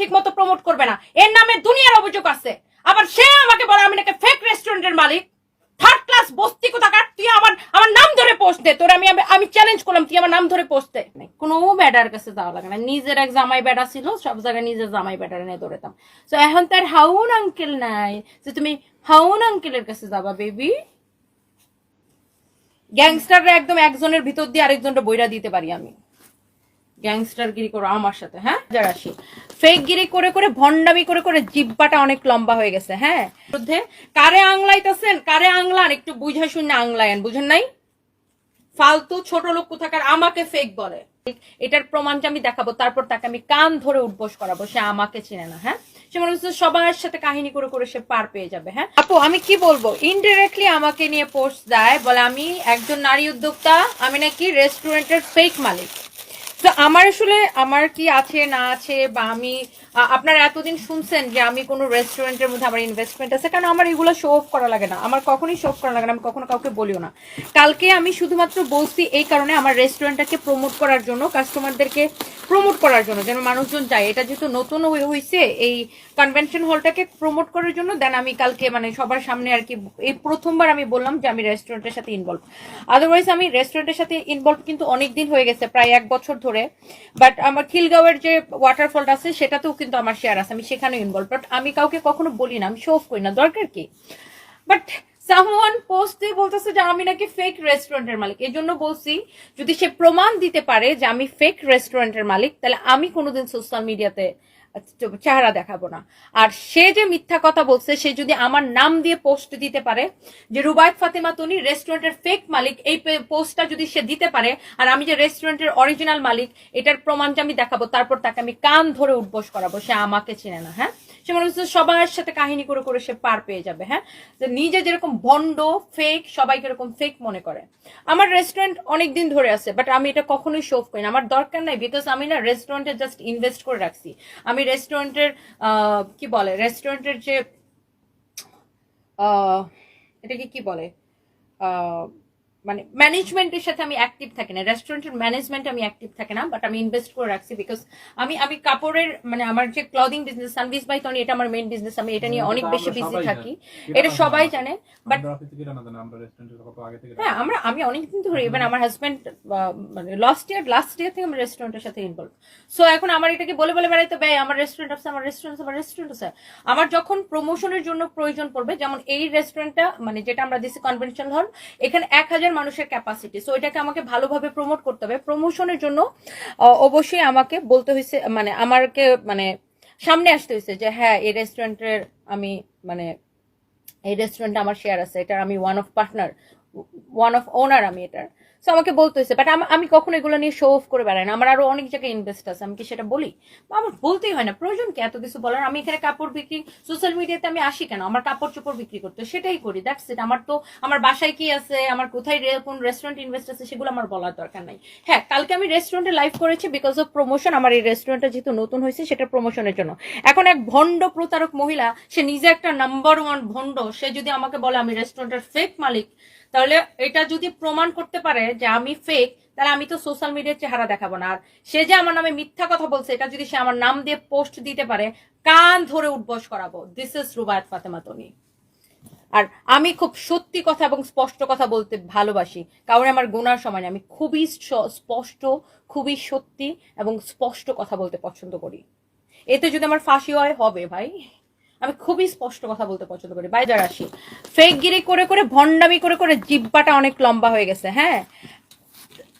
ঠিক মতো প্রমোট করবে না। এর নামে দুনিয়ার অভিযোগ আছে। আবার সে আমাকে বলে, আমি নাকি ফেক রেস্টুরেন্টের মালিক। থার্ড ক্লাস বস্তি কোথাকার? তুই আমার আমার নাম ধরে পোস্ট দে। তোর আমি, আমি- চ্যালেঞ্জ করলাম, তুই আমার নাম ধরে পোস্ট দে। কোনো ব্যাডার কাছে যাওয়া লাগে না। নিজের এক জামাই ব্যাডা ছিল, সব জায়গায় নিজের জামাই ব্যাডার নিয়ে দৌড়াতাম তো এখন তার হাউন আঙ্কেল নাই। যে তুমি হাউন আঙ্কেলের কাছে যাবা বেবি গ্যাংস্টাররা একদম একজনের ভিতর দিয়ে আরেকজনটা বইরা দিতে পারি আমি। গ্যাংস্টার গিরি করো আমার সাথে হ্যাঁ? যারা আসি। ফেক গিরি করে করে ভন্ডামি করে করে জিব্বাটা অনেক লম্বা হয়ে গেছে হ্যাঁ? বিরুদ্ধে কারে আংলাইতেছেন? কারে আংলান? একটু বুঝা শুনে আংলায়েন, বুঝেন নাই? ফালতু ছোট লোক কোথাকার আমাকে ফেক বলে। এটার প্রমাণটা আমি দেখাবো, তারপর তাকে আমি কান ধরে উঠবোস করাবো, সে আমাকে চিনে না হ্যাঁ? সে মনে হচ্ছে সবার সাথে কাহিনী করে করে সে পার পেয়ে যাবে হ্যাঁ? আপু, আমি কি বলব? ইনডিরেক্টলি আমাকে নিয়ে পোস্ট দেয়, বলে আমি একজন নারী উদ্যোক্তা, আমি নাকি রেস্টুরেন্টের ফেক মালিক। তো আমার আসলে আমার কি আছে না আছে বা আমি আপনারা এতদিন শুনছেন যে আমি কোনো রেস্টুরেন্টের মধ্যে আমার ইনভেস্টমেন্ট আছে, কারণ আমার এগুলো শো অফ করা লাগে না। আমার কখনোই শো অফ করা লাগে না, আমি কখনো কাউকে বলিও না। কালকে আমি শুধুমাত্র বলছি এই কারণে আমার রেস্টুরেন্টটাকে প্রমোট করার জন্য কাস্টমারদেরকে প্রমোট করার জন্য, যেন মানুষজন যায় এটা যেহেতু নতুন হয়ে হয়েছে এই কনভেনশন হলটাকে প্রমোট করার জন্য দেন আমি কালকে মানে সবার সামনে আর কি, এই প্রথমবার আমি বললাম যে আমি রেস্টুরেন্টের সাথে ইনভলভ আদারওয়াইজ আমি রেস্টুরেন্টের সাথে ইনভলভ কিন্তু অনেক দিন হয়ে গেছে, প্রায় এক বছর ধরে। বাট আমার খিলগাঁওয়ের যে ওয়াটারফলটা আছে, সেটাতেও কিন্তু আমার শেয়ার আছে, আমি সেখানে ইনভলভ বাট আমি কাউকে কখনো বলি না, আমি শো অফ করি না, দরকার কি? বাট সামওয়ান পোস্ট দিয়ে বলতেছে যে আমি নাকি ফেক রেস্টুরেন্টের মালিক এই জন্য বলছি, যদি সে প্রমাণ দিতে পারে যে আমি ফেক রেস্টুরেন্টের মালিক, তাহলে আমি কোনোদিন সোশ্যাল মিডিয়াতে চেহারা দেখাবো না। আর সে যে মিথ্যা কথা বলছে, সে যদি আমার নাম দিয়ে পোস্ট দিতে পারে, যে রুবায়ত ফাতেমা তনি রেস্টুরেন্টের ফেক মালিক, এই পোস্টটা যদি সে দিতে পারে, আর আমি যে রেস্টুরেন্টের অরিজিনাল মালিক, এটার প্রমাণটা আমি দেখাবো, তারপর তাকে আমি কান ধরে উঠবোস করাবো, সে আমাকে চেনে না হ্যাঁ? সে মনে হচ্ছে সবার সাথে কাহিনী করে করে সে পার পেয়ে যাবে হ্যাঁ? যে নিজে যেরকম ভণ্ড ফেক সবাইকে এরকম ফেক মনে করে। আমার রেস্টুরেন্ট অনেক দিন ধরে আছে বাট আমি এটা কখনোই শোভ করি না। আমার দরকার নাই বিকজ আমি না রেস্টুরেন্টে জাস্ট ইনভেস্ট করে রাখছি। আমি রেস্টুরেন্টের কি বলে? রেস্টুরেন্টের যে এটাকে কি বলে? মানে ম্যানেজমেন্টের সাথে আমি অ্যাক্টিভ থাকি না। রেস্টুরেন্টের ম্যানেজমেন্ট আমি অ্যাক্টিভ থাকি না বাট আমি ইনভেস্ট করে রাখছি বিকজ আমি আমি কাপড়ের মানে আমার যে clothing business Sanvees by Toni এটা আমার মেইন বিজনেস আমি এটা নিয়ে অনেক বেশি বিজি থাকি। এটা সবাই জানে বাট হ্যাঁ আমরা আমি অনেকদিন ধরে ইভেন আমার হাজব্যান্ড মানে লাস্ট ইয়ার লাস্ট ইয়ার থেকে আমি রেস্টুরেন্টের সাথে ইনভলভ সো এখন আমার এটাকে বলে বলে বেড়াইতে ব্যয় আমার রেস্টুরেন্ট আছে আমার রেস্টুরেন্ট আছে আমার রেস্টুরেন্ট আছে। আমার যখন প্রমোশনের জন্য প্রয়োজন পড়বে যেমন এই রেস্টুরেন্টটা মানে যেটা আমরা দিচ্ছি কনভেনশন হল এখানে এক হাজার মানুষের ক্যাপাসিটি সো এটাকে আমাকে ভালোভাবে প্রমোট করতে হবে। প্রমোশনের জন্য অবশ্যই আমাকে বলতে হয়েছে মানে আমারকে মানে সামনে আসতে হয়েছে যে হ্যাঁ এই রেস্টুরেন্টের আমি মানে এই রেস্টুরেন্টে আমার শেয়ার আছে। এটা আমি one of partner one of owner আমি এটার। সো আমাকে বলতে হয়েছে বাট আমি কখনো এগুলো নিয়ে শো অফ করে বেড়াই না। আমার আরও অনেক জায়গায় ইনভেস্ট আছে, আমি কি সেটা বলি? আমার বলতেই হয় না, প্রয়োজন কি এত কিছু বলার? আমি এখানে কাপড় বিক্রি সোশ্যাল মিডিয়াতে আমি আসি কেন? আমার কাপড় চোপড় বিক্রি করতে, সেটাই করি দ্যাটস ইট আমার তো, আমার বাসায় কি আছে, আমার কোথায় কোন রেস্টুরেন্ট ইনভেস্ট আছে, সেগুলো আমার বলার দরকার নাই। হ্যাঁ কালকে আমি রেস্টুরেন্টে লাইভ করেছি বিকজ অফ প্রমোশন আমার এই রেস্টুরেন্টটা যেহেতু নতুন হয়েছে, সেটা প্রমোশনের জন্য। এখন এক ভণ্ড প্রতারক মহিলা, সে নিজে একটা নাম্বার ওয়ান ভণ্ড, সে যদি আমাকে বলে, আমি রেস্টুরেন্টের ফেক মালিক তাহলে এটা যদি প্রমাণ করতে পারে যে আমি ফেক তাহলে আমি তো সোশ্যাল মিডিয়ার চেহারা দেখাবো না। আর সে যে আমার নামে মিথ্যা কথা বলছে, এটা যদি সে আমার নাম দিয়ে পোস্ট দিতে পারে, কান ধরে উঠবস করাবো। দিস ইজ রুবায়ত ফাতেমা তনি আর আমি খুব সত্যি কথা এবং স্পষ্ট কথা বলতে ভালোবাসি। কারণ আমার গোনার সময় আমি খুবই স্পষ্ট, খুবই সত্যি এবং স্পষ্ট কথা বলতে পছন্দ করি। এতে যদি আমার ফাঁসি হয়, হবে ভাই। আমি খুবই স্পষ্ট কথা বলতে পছন্দ করি। বাইরে আসি ফেক গিরি করে করে, ভণ্ডামি করে করে জিব্বাটা অনেক লম্বা হয়ে গেছে হ্যাঁ?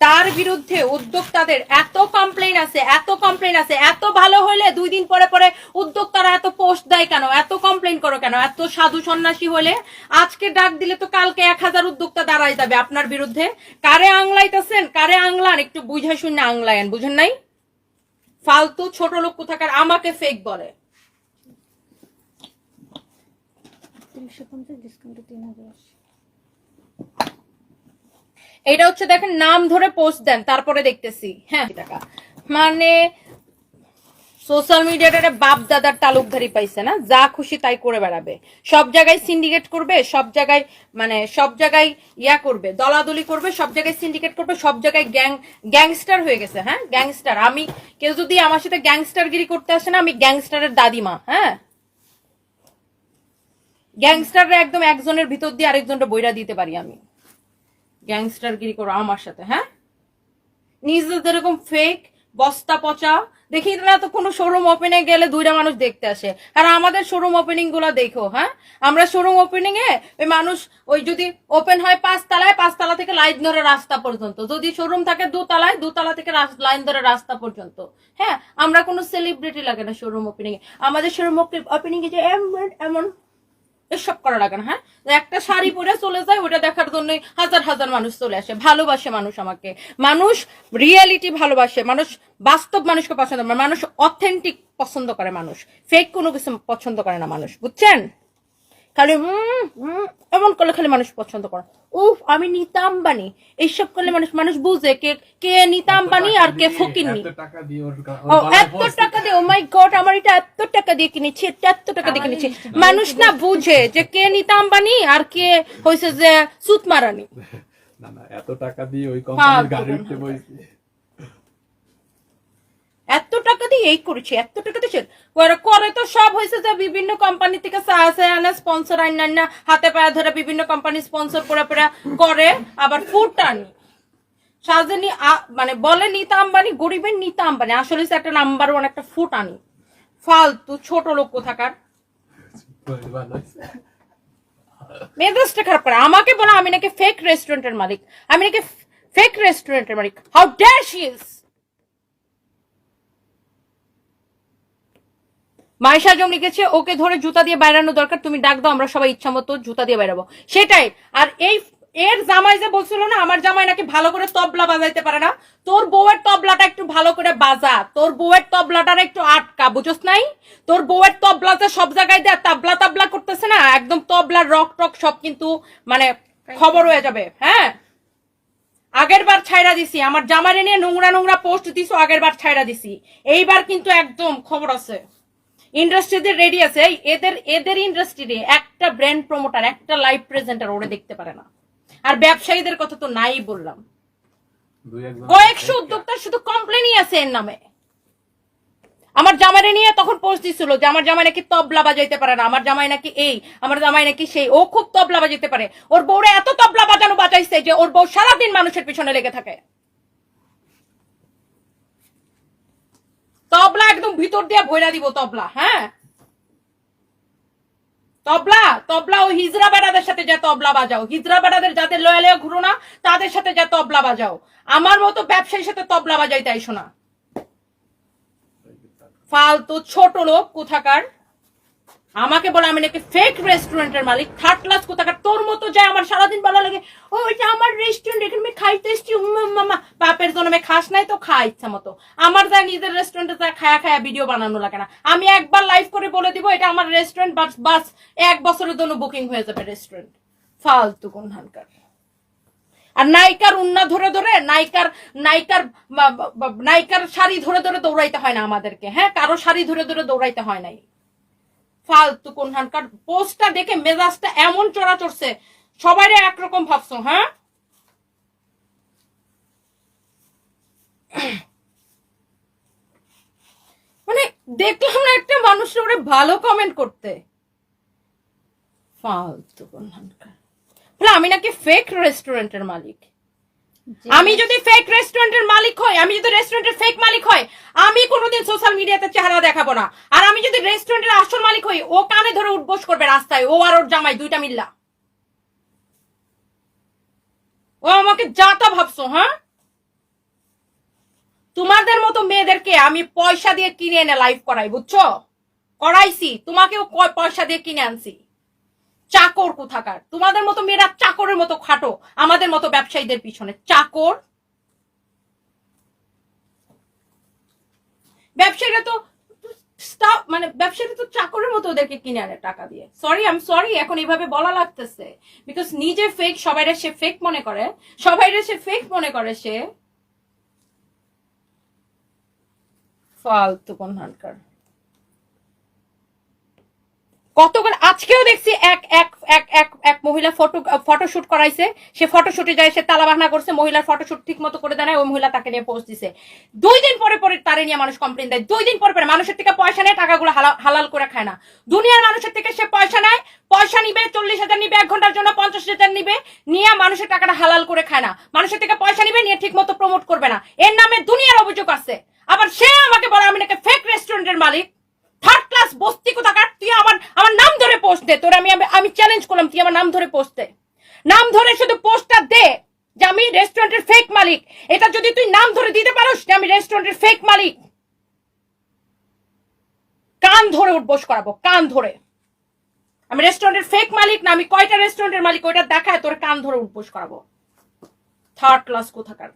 তার বিরুদ্ধে উদ্যোক্তাদের এত কমপ্লেন আছে, এত কমপ্লেন আছে, এত ভালো হলে দুই দিন পরে পরে উদ্যোক্তারা এত পোস্ট দেয় কেন? এত কমপ্লেন করো কেন? এত সাধু সন্ন্যাসী হলে আজকে ডাক দিলে তো কালকে এক হাজার উদ্যোক্তা দাঁড়াই যাবে আপনার বিরুদ্ধে। কারে আংলাইতেছেন? কারে আংলান? একটু বুঝে শুনে আংলায়ন, বুঝেন নাই? ফালতু ছোট লোক কোথাকার আমাকে ফেক বলে। এটা হচ্ছে দেখেন, নাম ধরে পোস্ট দেন, তারপরে দেখতেছি। হ্যাঁ টাকা। মানে সোশ্যাল মিডিয়াটারে বাপ দাদার তালুকধারি পাইছে না? যা খুশি তাই করে বেড়াবে। সব জায়গায় সিন্ডিকেট করবে, সব জায়গায় মানে সব জায়গায় ইয়া করবে, দলাদলি করবে, সব জায়গায় সিন্ডিকেট করবে, সব জায়গায় গ্যাং গ্যাংস্টার হয়ে গেছে হ্যাঁ? গ্যাংস্টার আমি, কেউ যদি আমার সাথে গ্যাংস্টারগিরি করতে আসে না, আমি গ্যাংস্টারের দাদিমা হ্যাঁ? গ্যাংস্টাররা একদম একজনের ভিতর দিয়ে আরেকজনটা বইরা দিতে পারি আমি। গ্যাংস্টারগিরি করো আমার সাথে হ্যাঁ? নিজেদের এরকম ফেক বস্তা পচা, দেখি না তো কোনো শোরুম ওপেনে গেলে দুইটা মানুষ দেখতে আসে। আর আমাদের শোরুম ওপেনিংগুলো দেখো হ্যাঁ? আমরা শোরুম ওপেনিং এ ওই মানুষ, ওই যদি ওপেন হয় পাঁচ তালায় পাঁচ তালা থেকে লাইন ধরে রাস্তা পর্যন্ত। যদি শোরুম থাকে দোতলায়, দোতলা থেকে লাইন ধরে রাস্তা পর্যন্ত। হ্যাঁ? আমরা কোনো সেলিব্রিটি লাগে না শোরুম ওপেনিং এ। আমাদের শোরুম ওপেনিং এ যে এমন এমন এসব করা লাগে না হ্যাঁ? একটা শাড়ি পরে চলে যায়, ওটা দেখার জন্য হাজার হাজার মানুষ চলে আসে। ভালোবাসে মানুষ আমাকে। মানুষ রিয়েলিটি ভালোবাসে। মানুষ বাস্তব মানুষকে পছন্দ করে। মানুষ অথেন্টিক পছন্দ করে মানুষ। ফেক কোনো কিছু পছন্দ করে না মানুষ। বুঝছেন? খালি এমন করলে খালি মানুষ পছন্দ করে। উফ আমি নিতা আম্বানি এইসব করলে মানুষ মানুষ বুঝে কে কে নিতা আম্বানি আর কে ফকিরনি এত টাকা দিয়ে ও এত টাকা দিয়ে ও মাই গড আমার এটা এত টাকা দিয়ে কিনেছি এটা এত টাকা দিয়ে কিনেছি। মানুষ না বুঝে যে কে নিতা আম্বানি আর কে হয়েছে যে সুত মারানি না না এত টাকা দিয়ে ওই কোম্পানির গাড়ি উঠতে বইছি। এত টাকা দিয়ে এই করেছি এত টাকা দিয়ে করে তো সব হয়েছে যে বিভিন্ন কোম্পানি থেকে সাহায্য আনে স্পন্সর আইন না, হাতে পায়ে ধরে বিভিন্ন কোম্পানি স্পন্সর করে পরে করে, আবার ফুড আনি। সাজেনি মানে বলে নিতা আম্বানি, গরিবের নিতা আম্বানি, আসলে একটা নাম্বার ওয়ান একটা ফুট আনি। ফালতু ছোট লোক কোথাকার। মেজাজটা খারাপ করে। আমাকে বলে, আমি নাকি ফেক রেস্টুরেন্টের মালিক। আমি নাকি ফেক রেস্টুরেন্টের মালিক। How dare she is Maisha জম লিখেছে, ওকে ধরে জুতা দিয়ে বাইরানো দরকার, তুমি ডাক দাও, আমরা সবাই ইচ্ছা মতো জুতা দিয়ে বাইরাবো। সেটাই। আর এই, এর জামাই যে বলছিল না, আমার জামাই নাকি ভালো করে তবলা বাজাইতে পারে না। তোর বউয়ের তবলাটা একটু ভালো করে বাজা, তোর বউয়ের তবলাটার একটু আটকা, বুঝোস নাই? তোর বউয়ের তবলাতে সব জায়গায় দেয়, তাবলা তাবলা করতেছে না, একদম তবলার রক টক সব কিন্তু মানে খবর হয়ে যাবে হ্যাঁ? আগের বার ছাইরা দিছি, আমার জামারে নিয়ে নোংরা নোংরা পোস্ট দিছো, আগের বার ছাইরা দিছি। এইবার কিন্তু একদম খবর আছে। ইন্ডাস্ট্রিদের রেডি আছে। এদের এদের ইন্ডাস্ট্রিতে একটা ব্র্যান্ড প্রমোটার একটা লাইভ প্রেজেন্টার ওরে দেখতে পারে না। আর ব্যবসায়ীদের কথা তো নাই বললাম। কয়েকশো উদ্যোক্তার শুধু কমপ্লেনই আছে এর নামে। আমার জামাইরে নিয়ে তখন পোস্ট দিছিল যে আমার জামাই নাকি তবলা বাজাইতে পারে না। আমার জামাই নাকি এই আমার জামাই নাকি সেই। ও খুব তবলা বাজাইতে পারে। ওর বউরে এত তবলা বাজানো বাজাইছে যে ওর বউ সারাদিন মানুষের পিছনে লেগে থাকে। তবলা একদম ভিতর দিয়ে ভৈরা দিব তবলা হ্যাঁ? তবলা তবলা ও হিজরা বেড়াদের সাথে যা তবলা বাজাও। হিজরা বেড়াদের যাদের লয়া লয়া ঘুরো না, তাদের সাথে যা তবলা বাজাও। আমার মতো ব্যবসায়ীর সাথে তবলা বাজাই তাই শোনা ফালতু ছোট লোক কোথাকার? আমাকে বলে আমি নাকি ফেক রেস্টুরেন্টের মালিক থার্ড ক্লাস কোথাকার, তোর মতো যায় আমার সারাদিন ভালো লাগে। ও, এটা আমার রেস্টুরেন্ট এখানে আমি খাইতে এসছি। মামা বাপের জন্মে খাস নাই তো, খা ইচ্ছা মতো। আমার যা নিজের রেস্টুরেন্টে যা খায়া খায়া ভিডিও বানানো লাগে না। আমি একবার লাইভ করে বলে দিব, এটা আমার রেস্টুরেন্ট বাস বাস এক বছরের জন্য বুকিং হয়ে যাবে রেস্টুরেন্ট ফালতু কোন আর নায়িকার উন্না ধরে ধরে, নায়িকার নায়িকার নায়িকার শাড়ি ধরে ধরে দৌড়াইতে হয় না আমাদেরকে হ্যাঁ? কারও শাড়ি ধরে ধরে দৌড়াইতে হয় নাই। ফালতু কোনখানকার পোস্টটা দেখে মেজাজটা এমন চড়া চড়ছে। সবাই একরকম ভাবছ হ্যাঁ? মানে দেখলাম না একটা মানুষের ওরে ভালো কমেন্ট করতে। ফালতু কোনখানকার বলে আমি নাকি ফেক রেস্টুরেন্টের মালিক। আমি যদি ফেক রেস্টুরেন্টের মালিক হই আমি যদি রেস্টুরেন্টের ফেক মালিক হই আমি কোনোদিন সোশ্যাল মিডিয়াতে চেহারা দেখাবো না। আমি যদি রেস্টুরেন্টের আসল মালিক হই, ও কানে ধরে উঠবোস করবে রাস্তায়। ও আর ওর জামাই, দুইটা মিল্লা। ও আমাকে যাতা ভাবছ হ্যাঁ? তোমাদের মতো মেয়েদেরকে আমি পয়সা দিয়ে কিনে এনে লাইভ করাই, বুঝছ? করাইছি, তোমাকেও পয়সা দিয়ে কিনে আনছি। চাকর কোথাকার? তোমাদের মতো মেয়েরা চাকরের মতো খাটো, আমাদের মতো ব্যবসায়ীদের পিছনে। চাকর? ব্যবসায়ীরা তো staff- মানে ব্যবসাটা তো চাকরের মতো ওদেরকে কিনে আনে টাকা দিয়ে। সরি আমি সরি এখন এইভাবে বলা লাগতেছে। বিকজ নিজে ফেক সবাইরা সে ফেক মনে করে। সবাইরা সে ফেক মনে করে সে। ফালতু কোন হানকার কতগুলো আজকেও দেখছি এক এক এক এক এক মহিলা ফটো, ফটোশুট করাইছে। সে ফটোশুটে যায়, সে তালা বাহানা করছে, মহিলার ফটোশুট ঠিক মতো করে দেয় ওই মহিলা তাকে নিয়ে পোস্ট দিছে। দুই দিন পরে পরে তারে নিয়ে মানুষ কমপ্লেন দেয়। দুই দিন পরে পরে মানুষের থেকে পয়সা নেয়, টাকাগুলো হালা- হালাল করে খায় না। দুনিয়ার মানুষের থেকে সে পয়সা নেয়, পয়সা নিবে, চল্লিশ হাজার নিবে, এক ঘণ্টার জন্য পঞ্চাশ হাজার নিবে, নিয়ে মানুষের টাকাটা হালাল করে খায় না। মানুষের থেকে পয়সা নিবে, নিয়ে ঠিক মতো প্রমোট করবে না। এর নামে দুনিয়ার অভিযোগ আছে। আবার সে আমাকে বলে, আমি নাকি ফেক রেস্টুরেন্টের মালিক। থার্ড ক্লাস বস্তি কোথা কোথাকার? তুই আমার আমার নাম ধরে পোস্ট দে। তোর আমি, আমি- আমি চ্যালেঞ্জ করলাম, তুই আমার নাম ধরে পোস্ট দে। নাম ধরে শুধু পোস্টটা দে যে আমি রেস্টুরেন্টের ফেক মালিক। এটা যদি তুই নাম ধরে দিতে পারোস যে আমি রেস্টুরেন্টের ফেক মালিক। কান ধরে উঠবোস করাবো, কান ধরে। আমি রেস্টুরেন্টের ফেক মালিক না, আমি কয়টা রেস্টুরেন্টের মালিক, ওইটা দেখায় তোর কান ধরে উঠবোস করাবো। থার্ড ক্লাস কোথাকার?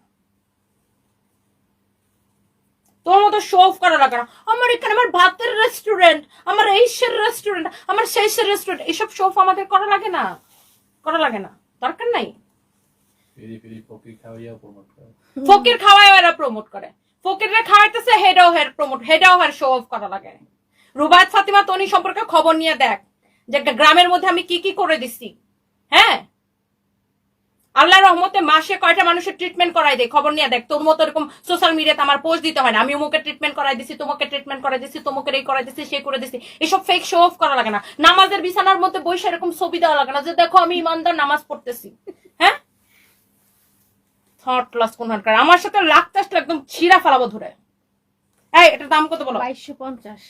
তোর মতো শো অফ করা লাগে না। আমার এখানে আমার ভাতের রেস্টুরেন্ট আমার এইসের রেস্টুরেন্ট আমার সেইসের রেস্টুরেন্ট এসব শো অফ আমাদের করা লাগে না। করা লাগে না। দরকার নাই। ফেরি ফেরি ফকির খাওয়ায় এরা প্রমোট করে। ফকিররা খাওয়াইতেছে হেডাও হেড প্রমোট হেডাও হেড শো অফ করা লাগে। রুবায়ত ফাতিমা তনি সম্পর্কে খবর নিয়ে দেখ। যে একটা গ্রামের মধ্যে আমি কি কি করে দিচ্ছি হ্যাঁ? আল্লাহ রহমতে মাসে কয়টা মানুষের ট্রিটমেন্ট করাই দেয়? খবর নিয়ে দেখ তোর মতো এরকম সোশ্যাল মিডিয়াতে আমার পোস্ট দিতে হয় না। আমি অমুকে ট্রিটমেন্ট করাই দিছি তোমাকে ট্রিটমেন্ট করাই দিছি তোমাকে এই করাই দিছি সে করে দিছি। এসব ফেক শো অফ করা লাগে না। নামাজের বিছানার মধ্যে বসে এরকম ছবি দেওয়া লাগে না যে দেখো আমি ইমানদার নামাজ পড়তেছি। হ্যাঁ? থার্ড ক্লাস কোন হানকার আমার সাথে লাগতে একদম ছিঁড়া ফালাবো ধরে। এই এটার দাম কত বলো? বাইশশো পঞ্চাশ।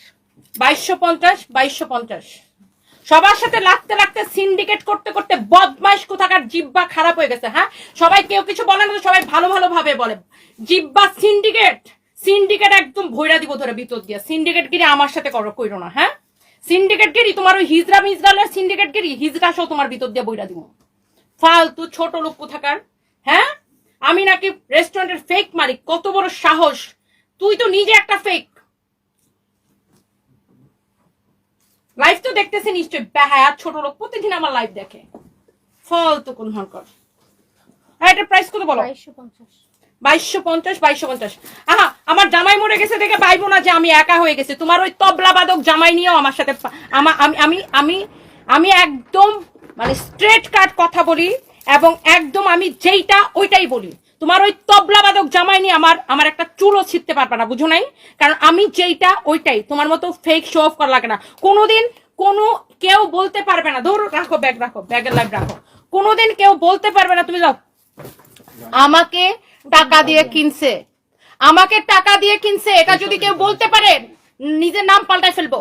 বাইশশো পঞ্চাশ বাইশশো পঞ্চাশ। সবার সাথে লাগতে লাগতে সিন্ডিকেট করতে করতে বদমাইশ কোথাকার জিব্বা খারাপ হয়ে গেছে হ্যাঁ? সবাই কেউ কিছু বলে না, তো সবাই ভালো ভালো ভাবে বলে। জিব্বা সিন্ডিকেট সিন্ডিকেট একদম ভৈরা দিব ধরে ভিতর দিয়ে। সিন্ডিকেট গিরি আমার সাথে করো, কইরো না হ্যাঁ? সিন্ডিকেট গিরি তোমার ওই হিজরা মিজরালের সিন্ডিকেট গিরি হিজরা সহ তোমার ভিতর দিয়ে বইরা দিব। ফালতু ছোট লোক কোথাকার হ্যাঁ? আমি নাকি রেস্টুরেন্টের ফেক মালিক, কত বড় সাহস। তুই তো নিজে একটা ফেক লাইভ তো দেখতেছে নিশ্চয়ই। বেহায়া ছোট লোক প্রতিদিন আমার লাইভ দেখে। ফালতু কোন হরকর হ্যাঁ এটার প্রাইস কত বলো? বাইশশো পঞ্চাশ। বাইশশো পঞ্চাশ আহা আমার জামাই মরে গেছে দেখে পাইবো না যে আমি একা হয়ে গেছে। তোমার ওই তবলা বাদক জামাই নিয়েও আমার সাথে পা- আমা- আমি আমি আমি আমি একদম মানে স্ট্রেট কাট কথা বলি এবং একদম আমি যেইটা ওইটাই বলি। তোমার ওই তবলা বাদক জামাই নিয়ে আমার আমার একটা চুলও ছিটতে পারবে না, বুঝো নাই? কারণ আমি যেইটা, ওইটাই। তোমার মতো ফেক শো অফ করা লাগে না। কোনোদিন কোনো, কেউ বলতে পারবে না। ধরো, রাখো ব্যাগ রাখো ব্যাগের লাইভ রাখো। কোনোদিন কেউ বলতে পারবে না, তুমি যাও। আমাকে টাকা দিয়ে কিনছে। আমাকে টাকা দিয়ে কিনছে, এটা যদি কেউ বলতে পারে, নিজের নাম পাল্টাই ফেলব।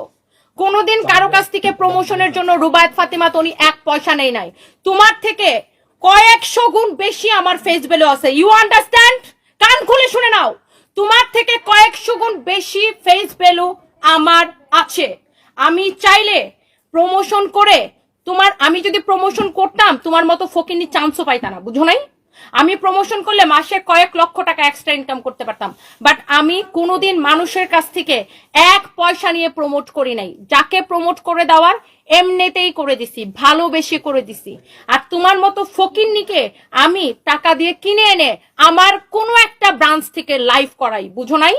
কোনোদিন কারও কাছ থেকে প্রমোশনের জন্য রুবায়ত ফাতিমা তনি এক পয়সা নেই নাই। তোমার থেকে কয়েকশো গুণ বেশি আমার ফেস ভ্যালু আছে। ইউ আন্ডারস্ট্যান্ড কান খুলে শুনে নাও। তোমার থেকে কয়েকশো গুণ বেশি ফেস ভ্যালু আমার আছে। আমি চাইলে প্রমোশন করে তোমার, আমি যদি প্রমোশন করতাম, তোমার মতো ফকিনি চান্সও পাইতা না, বুঝো নাই? আমি প্রমোশন করলে মাসে কয়েক লক্ষ টাকা এক্সট্রা ইনকাম করতে পারতাম। বাট আমি কোনোদিন মানুষের কাছ থেকে এক পয়সা নিয়ে প্রমোট করি নাই। যাকে প্রমোট করে দেওয়ার, এমনিতেই করে দিছি, ভালোবেসে করে দিছি। আর তোমার মতো ফকিন্নিকে আমি টাকা দিয়ে কিনে এনে আমার কোনো একটা ব্রাঞ্চ থেকে লাইভ করাই, বুঝো নাই?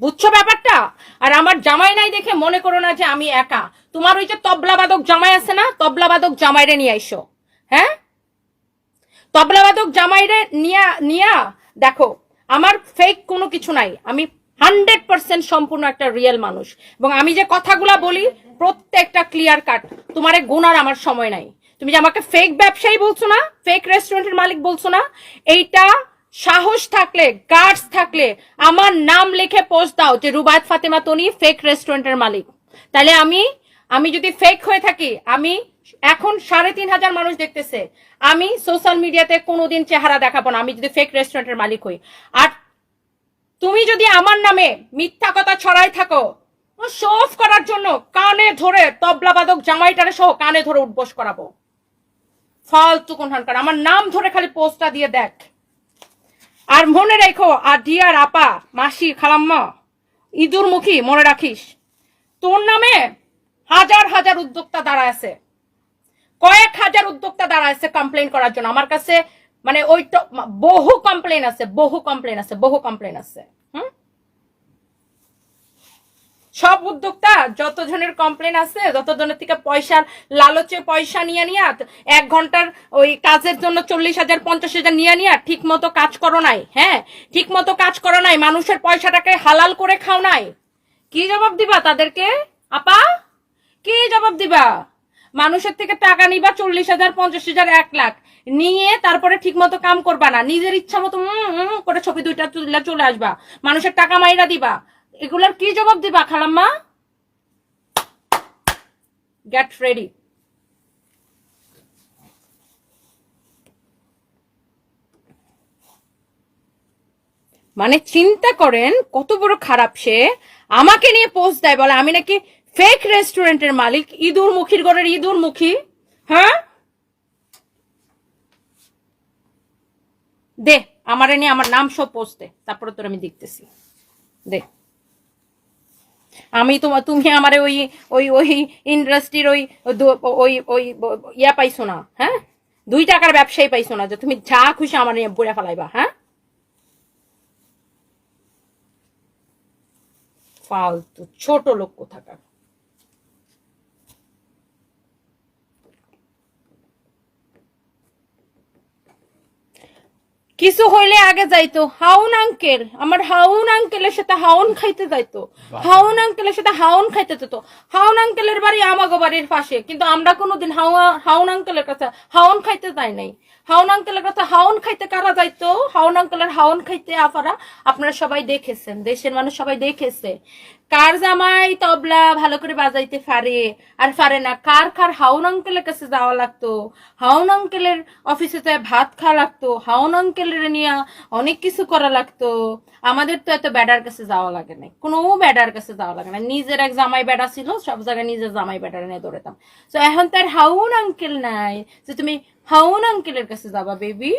বুঝছ ব্যাপারটা? আর আমার জামাই নাই দেখে মনে করো না যে আমি একা। তোমার ওই যে তবলাবাদক জামাই আছে না, তবলাবাদক জামাইরে নিয়ে আইসো। হ্যাঁ? তবলাবাদক জামাইরে নিয়া নিয়া, দেখো, আমার ফেক কোনো কিছু নাই। আমি হান্ড্রেড পার্সেন্ট সম্পূর্ণ একটা রিয়েল মানুষ। এবং আমি যে কথাগুলা বলি, প্রত্যেকটা ক্লিয়ার কাট তোমারে গোনার আমার সময় নাই। তুমি যে আমাকে ফেক ব্যবসায়ী বলছো না ফেক রেস্টুরেন্টের মালিক বলছো না, এইটা সাহস থাকলে গার্ডস থাকলে, আমার নাম লিখে পোস্ট দাও যে রুবায়ত ফাতেমা তনি ফেক রেস্টুরেন্টের মালিক। তাহলে আমি আমি যদি ফেক হয়ে থাকি, আমি এখন সাড়ে তিন হাজার মানুষ দেখতেছে, আমি সোশ্যাল মিডিয়াতে কোনোদিন চেহারা দেখাবো না, আমি যদি ফেক রেস্টুরেন্টের মালিক হই। আর তুমি যদি আমার নামে মিথ্যা কথা ছড়াই থাকো শো অফ করার জন্য কানে ধরে তবলাবাদক জামাইটারে সহ কানে ধরে উঠবোস করাবো। ফালতু কোনখানকার। আমার নাম ধরে খালি পোস্টটা দিয়ে দেখ। আর মনে রেখো আর ডিয়ার আপা, মাসি, খালাম্মা ইঁদুর মুখী মনে রাখিস, তোর নামে হাজার হাজার উদ্যোক্তা দাঁড়ায় আছে। কয়েক হাজার উদ্যোক্তা দাঁড়ায় আছে কমপ্লেন করার জন্য। আমার কাছে মানে ওই বহু কমপ্লেন আছে, বহু কমপ্লেন আছে, বহু কমপ্লেন আছে। সব উদ্যোক্তা যত জনের কমপ্লেন আছে যত জনের থেকে পয়সার লালচে পয়সা নিয়ে নিয়া এক ঘণ্টার ওই কাজের জন্য চল্লিশ হাজার, পঞ্চাশ হাজার নিয়ে নিয়া ঠিক মতো কাজ করো নাই হ্যাঁ? ঠিক মতো কাজ করো নাই, মানুষের পয়সাটাকে হালাল করে খাও নাই। কি জবাব দিবা তাদেরকে? আপা, কি জবাব দিবা? মানুষের থেকে টাকা নিবা চল্লিশ হাজার, পঞ্চাশ হাজার, এক লাখ। নিয়ে তারপরে ঠিক মতো কাম করবা না। নিজের ইচ্ছা মতো করে ছবি দুইটা তুলে চলে আসবা। মানুষের টাকা মাইরা দিবা। এগুলার কি জবাব দিবা, খালাম্মা? গেট রেডি মানে চিন্তা করেন, কত বড় খারাপ সে। আমাকে নিয়ে পোস্ট দেয়, বলে, আমি নাকি ফেক রেস্টুরেন্টের মালিক, ইঁদুর মুখীর ঘরের ইঁদুর মুখী। হ্যাঁ? দে, আমার নিয়ে আমার নাম সব পোস্ট দে, তারপরে তোর আমি দেখতেছি। দে। আমি তোমার তুমি আমারে ওই ওই ওই ইন্ডাস্ট্রির ওই ওই ওই ইয়া পাইছো না হ্যাঁ? দুই টাকার ব্যবসায়ী পাইছো না, যে তুমি যা খুশি আমার নিয়ে বইরা ফেলাইবা হ্যাঁ? ফালতু ছোট লোক কোথাকার। কিছু হইলে আগে যাইতো। হাউন আঙ্কেল আমার হাউন আঙ্কেলের সাথে হাউন খাইতে যাইতো। হাউন আঙ্কেলের সাথে হাউন খাইতে যেত। হাউন আঙ্কেলের বাড়ি আমাগো বাড়ির পাশে কিন্তু আমরা কোনোদিন হাউন আঙ্কেলের কাছে হাউন খাইতে যাই নাই। হাউন আঙ্কেলের কাছে হাউন খাইতে কারা যাইতো? হাউন আঙ্কেলের হাউন খাইতে আপারা, আপনারা সবাই দেখেছেন, দেশের মানুষ সবাই দেখেছে। কার জামাই তবলা ভালো করে বাজাইতে পারে? আর পারে না, কার কার হাউন আঙ্কেলের কাছে যাওয়া লাগতো? হাউন আঙ্কেলের অফিসে যায় ভাত খাওয়া লাগতো হাউন আঙ্কেলের নিয়ে অনেক কিছু করা লাগতো। আমাদের তো এত ব্যাডার কাছে যাওয়া লাগে না কোনো ব্যাডার কাছে যাওয়া লাগে না নিজের এক জামাই বেডা ছিল, সব জায়গায় নিজের জামাই বেডার নিয়ে দৌড়াতাম। তো এখন তার হাউন আঙ্কেল নাই। যে তুমি হাউন আঙ্কেলের কাছে যাবা বেবি